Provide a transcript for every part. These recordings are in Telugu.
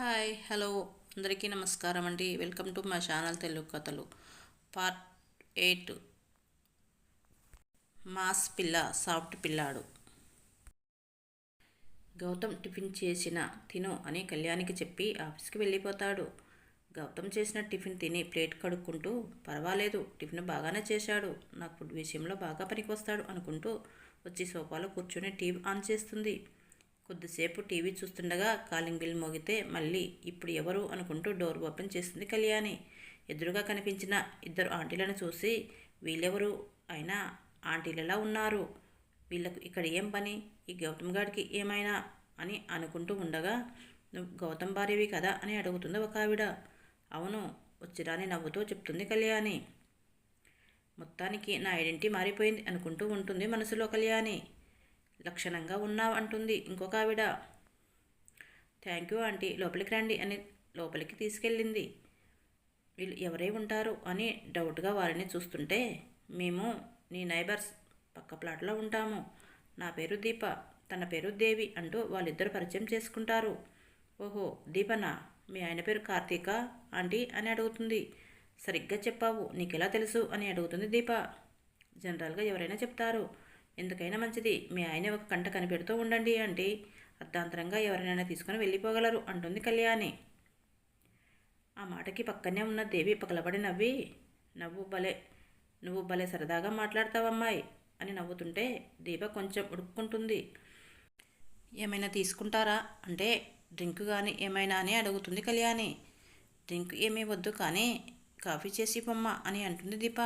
Hi hello. అందరికీ నమస్కారం అండి. వెల్కమ్ టు మా ఛానల్ తెలుగు కథలు. Part eight. మాస్ పిల్ల సాఫ్ట్ పిల్లాడు. గౌతమ్ టిఫిన్ చేసిన తిను అని కళ్యాణికి చెప్పి ఆఫీస్కి వెళ్ళిపోతాడు. గౌతమ్ చేసిన టిఫిన్ తిని ప్లేట్ కడుక్కుంటూ పర్వాలేదు టిఫిన్ బాగానే చేశాడు. నాకు ఫుడ్ విషయంలో బాగా పనికొస్తాడు అనుకుంటూ వచ్చి సోఫాలో కూర్చొని టీవీ ఆన్ చేస్తుంది. కొద్దిసేపు టీవీ చూస్తుండగా కాలింగ్ బిల్ మోగితే మళ్ళీ ఇప్పుడు ఎవరు అనుకుంటూ డోర్ ఓపెన్ చేసింది కళ్యాణి. ఎదురుగా కనిపించిన ఇద్దరు ఆంటీలను చూసి వీళ్ళెవరు అయినా ఆంటీలలా ఉన్నారు. వీళ్ళకు ఇక్కడ ఏం పని? ఈ గౌతమ్ గారికి ఏమైనా అని అనుకుంటూ ఉండగా నువ్వు గౌతమ్ భార్యవి కదా? అని అడుగుతుంది ఒక ఆవిడ. అవును వచ్చిరాని నవ్వుతూ చెప్తుంది కళ్యాణి. మొత్తానికి నా ఐడెంటిటీ మారిపోయింది అనుకుంటూ ఉంటుంది మనసులో కళ్యాణి. లక్షణంగా ఉన్నావు అంటుంది ఇంకొక ఆవిడ. థ్యాంక్ యూ ఆంటీ లోపలికి రండి అని లోపలికి తీసుకెళ్ళింది. వీళ్ళు ఎవరై ఉంటారు అని డౌట్గా వారిని చూస్తుంటే మేము నీ నైబర్స్ పక్క ప్లాట్లో ఉంటాము. నా పేరు దీప తన పేరు దేవి అంటూ వాళ్ళిద్దరు పరిచయం చేసుకుంటారు. ఓహో దీపనా? మీ ఆయన పేరు కార్తీక ఆంటీ అని అడుగుతుంది. సరిగ్గా చెప్పావు నీకెలా తెలుసు అని అడుగుతుంది దీప. జనరల్గా ఎవరైనా చెప్తారు ఎందుకైనా మంచిది. మీ ఆయన ఒక కంట కనిపెడుతూ ఉండండి అంటే అర్ధాంతరంగా ఎవరినైనా తీసుకుని వెళ్ళిపోగలరు అంటుంది కళ్యాణి. ఆ మాటకి పక్కనే ఉన్న దేవి పగలబడి నవ్వి నవ్వు భలే నువ్వు భలే సరదాగా మాట్లాడతావమ్మాయి అని నవ్వుతుంటే దీప కొంచెం ఉడుక్కుంటుంది. ఏమైనా తీసుకుంటారా? అంటే డ్రింక్ కానీ ఏమైనా అని అడుగుతుంది కళ్యాణి. డ్రింక్ ఏమీ వద్దు కానీ కాఫీ చేసి పొమ్మ అని అంటుంది దీప.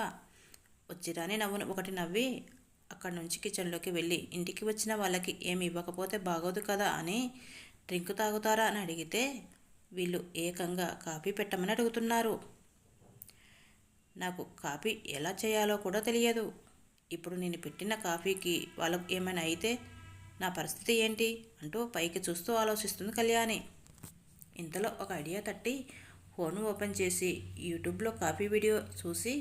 వచ్చిరాని నవ్వును ఒకటి నవ్వి అక్కడి నుంచి కిచెన్లోకి వెళ్ళి ఇంటికి వచ్చిన వాళ్ళకి ఏమి ఇవ్వకపోతే బాగోదు కదా అని డ్రింక్ తాగుతారా? అని అడిగితే వీళ్ళు ఏకంగా కాఫీ పెట్టమని అడుగుతున్నారు. నాకు కాఫీ ఎలా చేయాలో కూడా తెలియదు. ఇప్పుడు నేను పెట్టిన కాఫీకి వాళ్ళకు ఏమైనా అయితే నా పరిస్థితి ఏంటి? అంటూ పైకి చూస్తూ ఆలోచిస్తుంది కళ్యాణి. ఇంతలో ఒక ఐడియా తట్టి ఫోన్ ఓపెన్ చేసి యూట్యూబ్లో కాఫీ వీడియో చూసి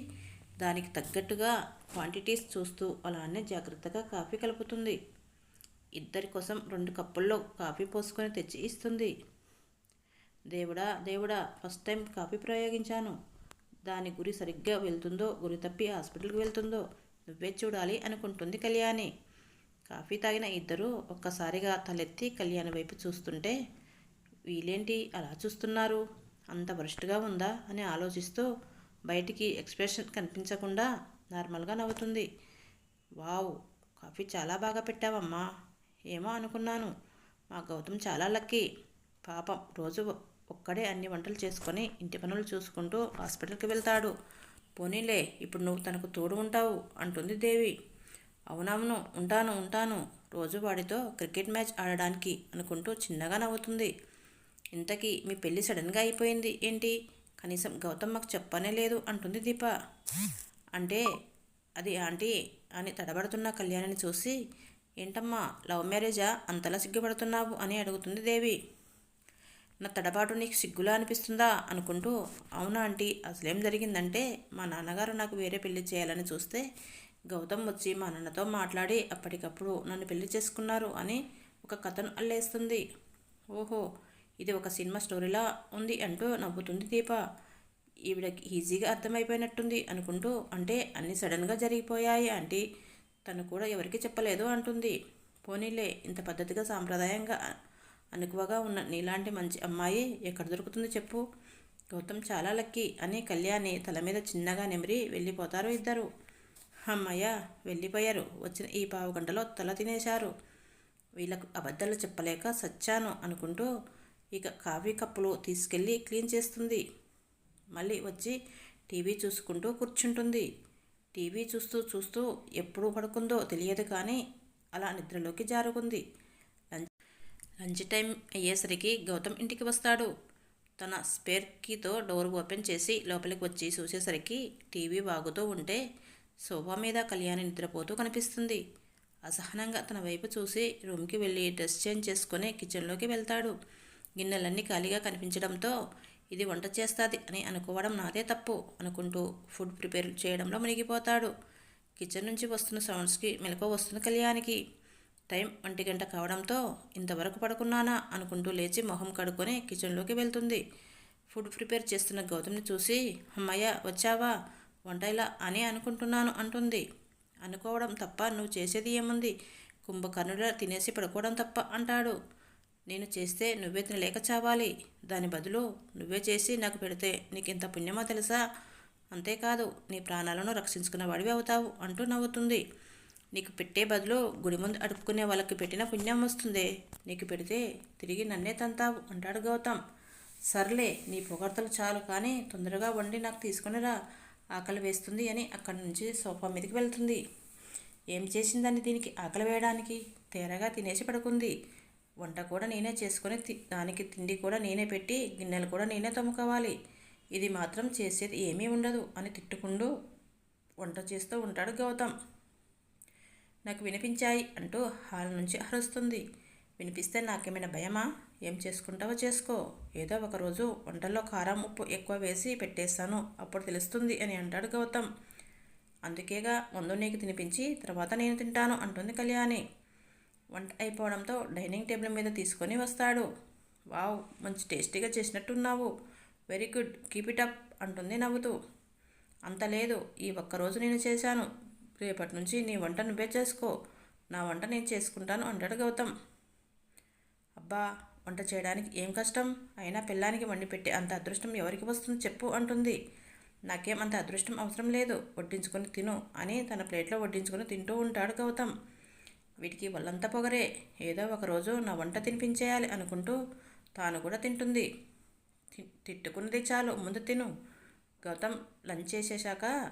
దానికి తగ్గట్టుగా క్వాంటిటీస్ చూస్తూ అలానే జాగ్రత్తగా కాఫీ కలుపుతుంది. ఇద్దరి కోసం రెండు కప్పుల్లో కాఫీ పోసుకొని తెచ్చి ఇస్తుంది. దేవుడా దేవుడా ఫస్ట్ టైం కాఫీ ప్రయోగించాను. దాని గురి సరిగ్గా వెళ్తుందో గురి తప్పి హాస్పిటల్కి వెళ్తుందో నువ్వే చూడాలి అనుకుంటుంది కళ్యాణి. కాఫీ తాగిన ఇద్దరు ఒక్కసారిగా తలెత్తి కళ్యాణి వైపు చూస్తుంటే వీళ్ళేంటి అలా చూస్తున్నారు? అంత వరస్ట్గా ఉందా? అని ఆలోచిస్తూ బయటికి ఎక్స్ప్రెషన్ కనిపించకుండా నార్మల్గా నవ్వుతుంది. వావ్ కాఫీ చాలా బాగా పెట్టావమ్మా. ఏమో అనుకున్నాను. మా గౌతమ్ చాలా లక్కీ. పాపం రోజు ఒక్కడే అన్ని వంటలు చేసుకొని ఇంటి పనులు చూసుకుంటూ హాస్పిటల్కి వెళ్తాడు. పోనీలే ఇప్పుడు నువ్వు తనకు తోడు ఉంటావు అంటుంది దేవి. అవునవును ఉంటాను ఉంటాను. రోజు వాడితో క్రికెట్ మ్యాచ్ ఆడడానికి అనుకుంటూ చిన్నగా నవ్వుతుంది. ఇంతకీ మీ పెళ్ళి సడన్గా అయిపోయింది ఏంటి? కనీసం గౌతమ్ మాకు చెప్పనే లేదు అంటుంది దీప. అంటే అది ఆంటీ అని తడబడుతున్న కళ్యాణిని చూసి ఏంటమ్మా లవ్ మ్యారేజా? అంతలా సిగ్గుపడుతున్నావు? అని అడుగుతుంది దేవి. నా తడబాటు నీకు సిగ్గులా అనిపిస్తుందా? అనుకుంటూ అవునా ఆంటీ అసలేం జరిగిందంటే మా నాన్నగారు నాకు వేరే పెళ్ళి చేయాలని చూస్తే గౌతమ్ వచ్చి మా నాన్నతో మాట్లాడి అప్పటికప్పుడు నన్ను పెళ్ళి చేసుకున్నారు అని ఒక కథను అల్లేస్తుంది. ఓహో ఇది ఒక సినిమా స్టోరీలా ఉంది అంటూ నవ్వుతుంది దీప. ఈవిడకి ఈజీగా అర్థమైపోయినట్టుంది అనుకుంటూ అంటే అన్నీ సడన్గా జరిగిపోయాయి ఆంటీ. తను కూడా ఎవరికి చెప్పలేదు అంటుంది. పోనీలే ఇంత పద్ధతిగా సాంప్రదాయంగా అనుకువగా ఉన్న నీలాంటి మంచి అమ్మాయి ఎక్కడ దొరుకుతుంది చెప్పు. గౌతమ్ చాలా లక్కీ. అని కళ్యాణి తల మీద చిన్నగా నెమిరి వెళ్ళిపోతారు ఇద్దరు. అమ్మయ్య వెళ్ళిపోయారు. వచ్చిన ఈ పావు గంటలో తల తినేశారు. వీళ్ళకు అబద్ధాలు చెప్పలేక సచ్చాను అనుకుంటూ ఇక కాఫీ కప్పులు తీసుకెళ్ళి క్లీన్ చేస్తుంది. మళ్ళీ వచ్చి టీవీ చూసుకుంటూ కూర్చుంటుంది. టీవీ చూస్తూ చూస్తూ ఎప్పుడు పడుకుందో తెలియదు కానీ అలా నిద్రలోకి జారుకుంది. లంచ్ లంచ్ టైం అయ్యేసరికి గౌతమ్ ఇంటికి వస్తాడు. తన స్పేర్ కీతో డోర్ ఓపెన్ చేసి లోపలికి వచ్చి చూసేసరికి టీవీ వాగుతూ ఉంటే సోఫా మీద కళ్యాణి నిద్రపోతూ కనిపిస్తుంది. అసహనంగా తన వైపు చూసి రూమ్కి వెళ్ళి డ్రెస్ చేంజ్ చేసుకుని కిచెన్లోకి వెళ్తాడు. గిన్నెలన్నీ ఖాళీగా కనిపించడంతో ఇది వంట చేస్తుంది అని అనుకోవడం నాదే తప్పు అనుకుంటూ ఫుడ్ ప్రిపేర్ చేయడంలో మునిగిపోతాడు. కిచెన్ నుంచి వస్తున్న సౌండ్స్కి మెలకు వస్తుంది కళ్యాణికి. టైం ఒంటి గంట కావడంతో ఇంతవరకు పడుకున్నానా అనుకుంటూ లేచి మొహం కడుక్కొని కిచెన్లోకి వెళ్తుంది. ఫుడ్ ప్రిపేర్ చేస్తున్న గౌతమ్ని చూసి అమ్మయ్య వచ్చావా? వంట ఇలా అని అనుకుంటున్నాను అంటుంది. అనుకోవడం తప్ప నువ్వు చేసేది ఏముంది? కుంభకర్ణుడ తినేసి పడుకోవడం తప్ప అంటాడు. నేను చేస్తే నువ్వే తినలేక చావాలి. దాని బదులు నువ్వే చేసి నాకు పెడితే నీకు ఇంత పుణ్యమో తెలుసా? అంతేకాదు నీ ప్రాణాలను రక్షించుకున్న వాడివి అవుతావు అంటూ నవ్వుతుంది. నీకు పెట్టే బదులు గుడి ముందు అడుపుకునే వాళ్ళకి పెట్టిన పుణ్యం వస్తుంది. నీకు పెడితే తిరిగి నన్నే తంతావు అంటాడు గౌతమ్. సర్లే నీ పొగడ్తలు చాలు కానీ తొందరగా వండి నాకు తీసుకునిరా ఆకలి వేస్తుంది అని అక్కడి నుంచి సోఫా మీదకి వెళ్తుంది. ఏం చేసిందని దీనికి ఆకలి వేయడానికి? తేరగా తినేసి పడుకుంది. వంట కూడా నేనే చేసుకొని దానికి తిండి కూడా నేనే పెట్టి గిన్నెలు కూడా నేనే తమ్ముకోవాలి ఇది మాత్రం చేసేది ఏమీ ఉండదు అని తిట్టుకుంటూ వంట చేస్తూ ఉంటాడు గౌతమ్. నాకు వినిపించాయి అంటూ హాల్ నుంచి అరుస్తుంది. వినిపిస్తే నాకేమైనా భయమా? ఏం చేసుకుంటావో చేసుకో. ఏదో ఒకరోజు వంటల్లో కారం ఉప్పు ఎక్కువ వేసి పెట్టేస్తాను అప్పుడు తెలుస్తుంది అని అంటాడు గౌతమ్. అందుకేగా ముందు నీకు తినిపించి తర్వాత నేను తింటాను అంటుంది కళ్యాణి. వంట అయిపోవడంతో డైనింగ్ టేబుల్ మీద తీసుకొని వస్తాడు. వావ్ మంచి టేస్టీగా చేసినట్టున్నావు. Very good. Keep it up అంటుంది నవ్వుతూ. అంత లేదు. ఈ ఒక్కరోజు నేను చేశాను. రేపటి నుంచి నీ వంట నువ్వే చేసుకో. నా వంట నేను చేసుకుంటాను అంటాడు గౌతమ్. అబ్బా వంట చేయడానికి ఏం కష్టం? అయినా పిల్లానికి వండి పెట్టే అంత అదృష్టం ఎవరికి వస్తుంది చెప్పు అంటుంది. నాకేం అంత అదృష్టం అవసరం లేదు. వడ్డించుకొని తిను అని తన ప్లేట్లో వడ్డించుకొని తింటూ ఉంటాడు గౌతమ్. వీటికి వాళ్ళంతా పొగరే. ఏదో ఒకరోజు నా వంట తినిపించేయాలి అనుకుంటూ తాను కూడా తింటుంది. తిట్టుకున్నది చాలు. ముందు తిను. గౌతమ్ లంచ్ చేసేశాక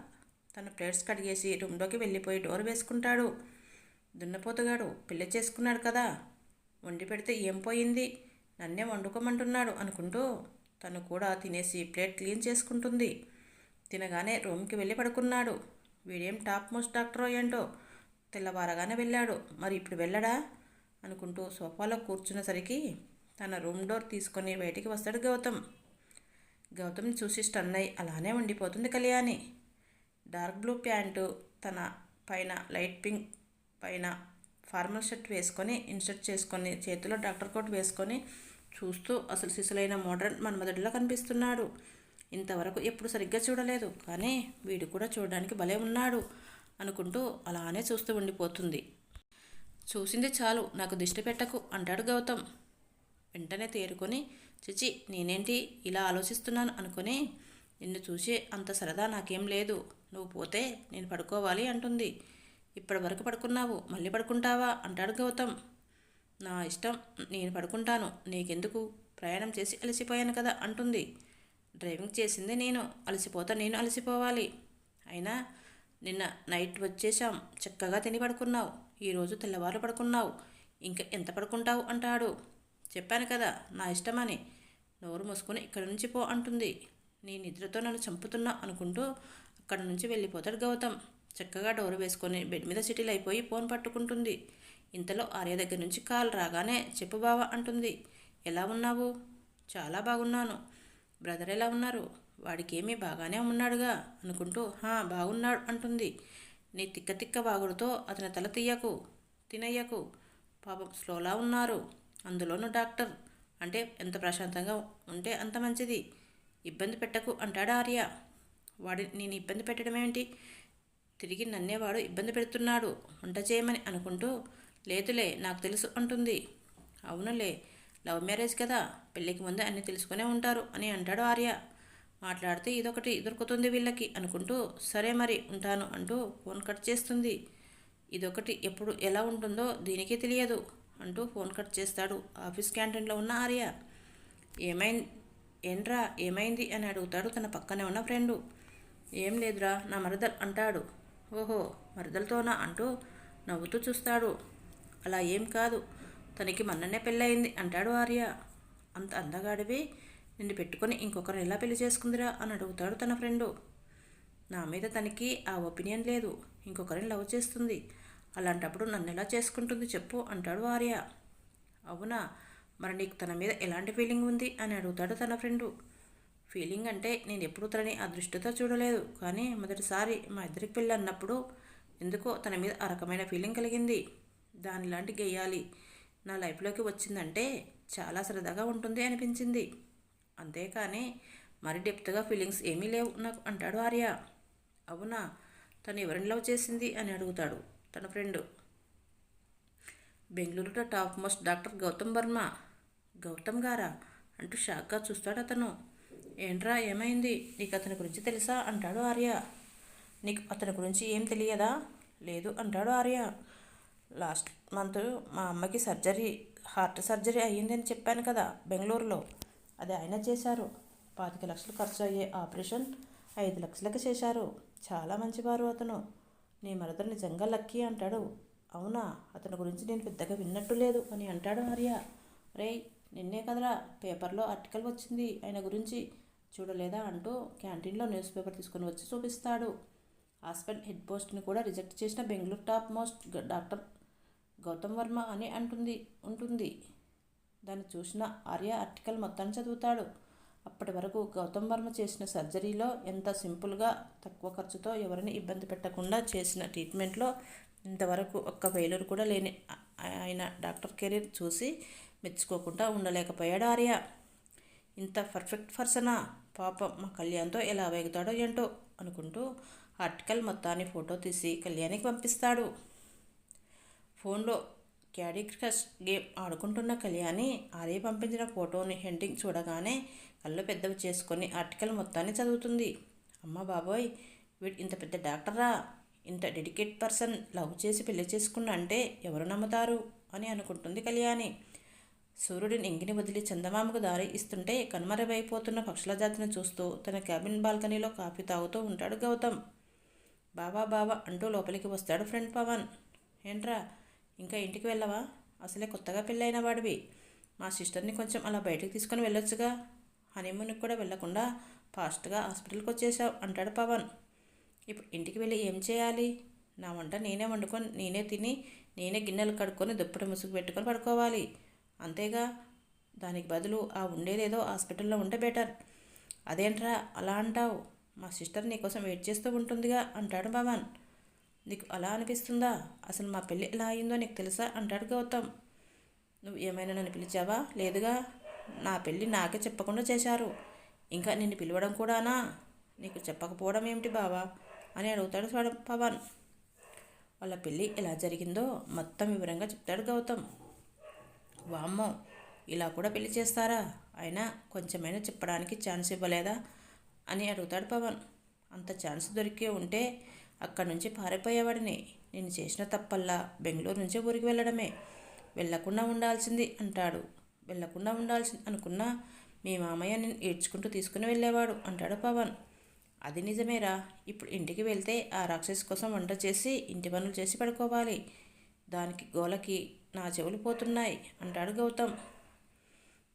తన ప్లేట్స్ కడిగేసి రూమ్లోకి వెళ్ళిపోయి డోర్ వేసుకుంటాడు. దున్నపోతుగాడు. పెళ్ళి చేసుకున్నాడు కదా. వండి పెడితే ఏం పోయింది? నన్నే వండుకోమంటున్నాడు అనుకుంటూ తను కూడా తినేసి ప్లేట్ క్లీన్ చేసుకుంటుంది. తినగానే రూమ్కి వెళ్ళి పడుకున్నాడు. వీడేం టాప్ మోస్ట్ డాక్టరో ఏంటో? తెల్లవారగానే వెళ్ళాడు. మరి ఇప్పుడు వెళ్ళడా? అనుకుంటూ సోఫాలో కూర్చున్నసరికి తన రూమ్ డోర్ తీసుకొని బయటికి వస్తాడు గౌతమ్. గౌతమ్ని చూసి స్టన్ అయి అలానే ఉండిపోతుంది కళ్యాణి. డార్క్ బ్లూ ప్యాంటు తన పైన లైట్ పింక్ పైన ఫార్మల్ షర్ట్ వేసుకొని ఇన్సర్ట్ చేసుకొని చేతిలో డాక్టర్ కోట్ వేసుకొని చూస్తూ అసలు శిశులైన మోడర్న్ మన్మధుడిలో కనిపిస్తున్నాడు. ఇంతవరకు ఎప్పుడు సరిగ్గా చూడలేదు కానీ వీడు కూడా చూడడానికి భలే ఉన్నాడు. అనుకుంటూ అలానే చూస్తూ ఉండిపోతుంది. చూసింది చాలు నాకు దిష్టి పెట్టకు అంటాడు గౌతమ్. వెంటనే తేరుకొని చిచి నేనేంటి ఇలా ఆలోచిస్తున్నాను అనుకుని నిన్ను చూసి అంత సరదా నాకేం లేదు. నువ్వు పోతే నేను పడుకోవాలి అంటుంది. ఇప్పటి వరకు పడుకున్నావు మళ్ళీ పడుకుంటావా? అంటాడు గౌతమ్. నా ఇష్టం నేను పడుకుంటాను నీకెందుకు? ప్రయాణం చేసి అలసిపోయాను కదా అంటుంది. డ్రైవింగ్ చేసింది నేను అలసిపోతా నేను అలసిపోవాలి. అయినా నిన్న నైట్ వచ్చేసాం చక్కగా తిని పడుకున్నావు. ఈరోజు తెల్లవారు పడుకున్నావు. ఇంకా ఎంత పడుకుంటావు అంటాడు. చెప్పాను కదా నా ఇష్టమని. నోరు మూసుకొని ఇక్కడి నుంచి పో అంటుంది. నీ నిద్రతో నన్ను చంపుతున్నా అనుకుంటూ అక్కడి నుంచి వెళ్ళిపోతాడు గౌతమ్. చక్కగా డోరు వేసుకొని బెడ్ మీద సిటీలు అయిపోయి ఫోన్ పట్టుకుంటుంది. ఇంతలో ఆర్య దగ్గర నుంచి కాల్ రాగానే చెప్పు బావా అంటుంది. ఎలా ఉన్నావు? చాలా బాగున్నాను. బ్రదర్ ఎలా ఉన్నారు? వాడికేమీ బాగానే ఉన్నాడుగా అనుకుంటూ హా బాగున్నాడు అంటుంది. నీ తిక్క తిక్క బాగుడుతో అతని తల తీయకు తినయ్యకు. పాపం స్లోలా ఉన్నారు. అందులోనూ డాక్టర్. అంటే ఎంత ప్రశాంతంగా ఉంటే అంత మంచిది. ఇబ్బంది పెట్టకు అంటాడు ఆర్య. వాడి నేను ఇబ్బంది పెట్టడం ఏమిటి తిరిగి నన్నేవాడు ఇబ్బంది పెడుతున్నాడు. వంట చేయమని అనుకుంటూ లేదులే నాకు తెలుసు అంటుంది. అవునులే లవ్ మ్యారేజ్ కదా పెళ్ళికి ముందే అన్నీ తెలుసుకునే ఉంటారు అని అంటాడు ఆర్య. మాట్లాడితే ఇదొకటి దొరుకుతుంది వీళ్ళకి అనుకుంటూ సరే మరి ఉంటాను అంటూ ఫోన్ కట్ చేస్తుంది. ఇదొకటి ఎప్పుడు ఎలా ఉంటుందో దీనికే తెలియదు అంటూ ఫోన్ కట్ చేస్తాడు ఆఫీస్ క్యాంటీన్లో ఉన్న ఆర్య. ఏమైంది ఏంట్రా ఏమైంది అని అడుగుతాడు తన పక్కనే ఉన్న ఫ్రెండు. ఏం లేదురా నా మరదల్ అంటాడు. ఓహో మరదలతోనా అంటూ నవ్వుతూ చూస్తాడు. అలా ఏం కాదు తనకి మొన్ననే పెళ్ళయింది అంటాడు ఆర్య. అంత అందగాడివి నిన్ను పెట్టుకొని ఇంకొకరిని ఎలా పెళ్ళి చేసుకుందిరా అని అడుగుతాడు తన ఫ్రెండు. నా మీద తనకి ఆ ఒపీనియన్ లేదు. ఇంకొకరిని లవ్ చేస్తుంది. అలాంటప్పుడు నన్ను ఎలా చేసుకుంటుంది చెప్పు అంటాడు ఆర్య. అవునా? మరి నీకు తన మీద ఎలాంటి ఫీలింగ్ ఉంది అని అడుగుతాడు తన ఫ్రెండు. ఫీలింగ్ అంటే నేను ఎప్పుడూ తనని ఆ దృష్టితో చూడలేదు. కానీ మొదటిసారి మా ఇద్దరికి పెళ్ళి అన్నప్పుడు ఎందుకో తన మీద ఆ రకమైన ఫీలింగ్ కలిగింది. దానిలాంటి గెయ్యాలి నా లైఫ్లోకి వచ్చిందంటే చాలా సరదాగా ఉంటుంది అనిపించింది. అంతేకాని మరి డెప్త్గా ఫీలింగ్స్ ఏమీ లేవు నాకు అంటాడు ఆర్య. అవునా? తను ఎవరిని లవ్ చేసింది అని అడుగుతాడు. తన ఫ్రెండ్. బెంగళూరులో top most doctor Gautam Varma. Gautam గారా? అంటూ షాక్గా చూస్తాడు అతను. ఏంట్రా ఏమైంది? నీకు అతని గురించి తెలుసా? అంటాడు ఆర్య. నీకు అతని గురించి ఏం తెలియదా? లేదు అంటాడు ఆర్య. లాస్ట్ మంత్ మా అమ్మకి సర్జరీ హార్ట్ సర్జరీ అయ్యిందని చెప్పాను కదా బెంగళూరులో. అది ఆయన చేశారు. పాతిక లక్షలు ఖర్చు అయ్యే ఆపరేషన్ ఐదు లక్షలకు చేశారు. చాలా మంచివారు అతను. నీ మరదలు నిజంగా లక్కీ అంటాడు. అవునా? అతని గురించి నేను పెద్దగా విన్నట్టు లేదు అని అంటాడు ఆర్య. రేయ్ నిన్నే కదరా పేపర్లో ఆర్టికల్ వచ్చింది. ఆయన గురించి చూడలేదా అంటూ క్యాంటీన్లో న్యూస్ పేపర్ తీసుకొని వచ్చి చూపిస్తాడు. హాస్పిటల్ హెడ్ పోస్ట్ని కూడా రిజెక్ట్ చేసిన Bengaluru top most doctor Gautam Varma అని అంటుంది ఉంటుంది. దాన్ని చూసిన ఆర్య ఆర్టికల్ మొత్తాన్ని చదువుతాడు. అప్పటి వరకు గౌతమ్ వర్మ చేసిన సర్జరీలో ఎంత సింపుల్గా తక్కువ ఖర్చుతో ఎవరిని ఇబ్బంది పెట్టకుండా చేసిన ట్రీట్మెంట్లో ఇంతవరకు ఒక్క ఫెయిలర్ కూడా లేని ఆయన డాక్టర్ కెరీర్ చూసి మెచ్చుకోకుండా ఉండలేకపోయాడు ఆర్య. ఇంత పర్ఫెక్ట్ పర్సనా? పాపం మా కళ్యాణ్తో ఎలా వేగుతాడో ఏంటో అనుకుంటూ ఆర్టికల్ మొత్తాన్ని ఫోటో తీసి కళ్యాణికి పంపిస్తాడు. ఫోన్లో క్యాడీ క్రష్ గేమ్ ఆడుకుంటున్న కళ్యాణి ఆర్య పంపించిన ఫోటోని హెండింగ్ చూడగానే కళ్ళు పెద్దవి చేసుకొని ఆర్టికల్ మొత్తాన్ని చదువుతుంది. అమ్మ బాబోయ్ వీడు ఇంత పెద్ద డాక్టరా ఇంత డెడికేట్ పర్సన్ లవ్ చేసి పెళ్ళి చేసుకున్న అంటే ఎవరు నమ్ముతారు? అని అనుకుంటుంది కళ్యాణి. సూర్యుడిని ఎంగిని వదిలి చందమామకు దారి ఇస్తుంటే కనుమరవైపోతున్న పక్షుల జాతిని చూస్తూ తన క్యాబిన్ బాల్కనీలో కాఫీ తాగుతూ ఉంటాడు గౌతమ్. బాబా బాబా అంటూ లోపలికి వస్తాడు ఫ్రెండ్ పవన్. ఏంట్రా ఇంకా ఇంటికి వెళ్ళవా? అసలే కొత్తగా పెళ్ళైన వాడివి. మా సిస్టర్ని కొంచెం అలా బయటకు తీసుకొని వెళ్ళొచ్చుగా. హనీమూన్కి కూడా వెళ్ళకుండా ఫాస్ట్గా హాస్పిటల్కి వచ్చేసావు అంటాడు పవన్. ఇప్పుడు ఇంటికి వెళ్ళి ఏం చేయాలి? నా వంట నేనే వండుకొని నేనే తిని నేనే గిన్నెలు కడుక్కొని దుప్పటి ముసుగు పెట్టుకొని పడుకోవాలి. అంతేగా? దానికి బదులు ఆ ఉండేదేదో హాస్పిటల్లో ఉంటే బెటర్. అదేంట్రా అలా అంటావు? మా సిస్టర్ నీకోసం వెయిట్ చేస్తూ ఉంటుందిగా అంటాడు భవన్ నీకు అలా అనిపిస్తుందా? అసలు మా పెళ్ళి ఎలా అయిందో నీకు తెలుసా? అంటాడు గౌతమ్. నువ్వు ఏమైనా నన్ను పిలిచావా? లేదుగా. నా పెళ్ళి నాకే చెప్పకుండా చేశారు. ఇంకా నిన్ను పిలవడం కూడానా? నీకు చెప్పకపోవడం ఏమిటి బావా? అని అడుగుతాడు పవన్. వాళ్ళ పెళ్ళి ఎలా జరిగిందో మొత్తం వివరంగా చెప్తాడు గౌతమ్. వామ్మో ఇలా కూడా పెళ్ళి చేస్తారా? అయినా కొంచెమైనా చెప్పడానికి ఛాన్స్ ఇవ్వలేదా? అని అడుగుతాడు పవన్. అంత ఛాన్స్ దొరికి ఉంటే అక్కడి నుంచి పారిపోయేవాడిని. నేను చేసిన తప్పల్లా బెంగళూరు నుంచి ఊరికి వెళ్ళడమే. వెళ్ళకుండా ఉండాల్సింది అంటాడు. వెళ్ళకుండా ఉండాల్సింది అనుకున్నా మీ మామయ్య నేను ఏడ్చుకుంటూ తీసుకుని వెళ్ళేవాడు అంటాడు పవన్. అది నిజమేరా. ఇప్పుడు ఇంటికి వెళ్తే ఆ రాక్షసి కోసం వంట చేసి ఇంటి పనులు చేసి పడుకోవాలి. దానికి గోలకి నా చెవులు పోతున్నాయి అంటాడు గౌతమ్.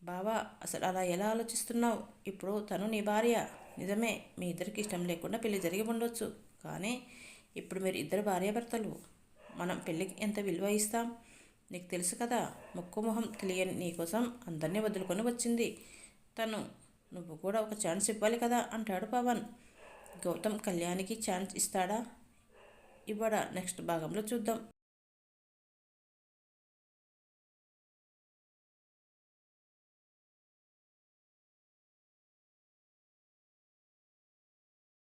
బావా అసలు అలా ఎలా ఆలోచిస్తున్నావు? ఇప్పుడు తను నీ భార్య. నిజమే మీ ఇద్దరికి ఇష్టం లేకుండా పెళ్ళి జరిగి ఉండొచ్చు. కానీ ఇప్పుడు మీరు ఇద్దరు భార్యాభర్తలు మనం పెళ్ళికి ఎంత విలువ ఇస్తాం? నీకు తెలుసు కదా ముక్కు మొహం తెలియని నీకోసం అందరినీ వదులుకొని వచ్చింది. తను నువ్వు కూడా ఒక ఛాన్స్ ఇవ్వాలి కదా అంటాడు పవన్. గౌతమ్ కళ్యాణికి ఛాన్స్ ఇస్తాడా? ఇవ్వడా? నెక్స్ట్ భాగంలో చూద్దాం.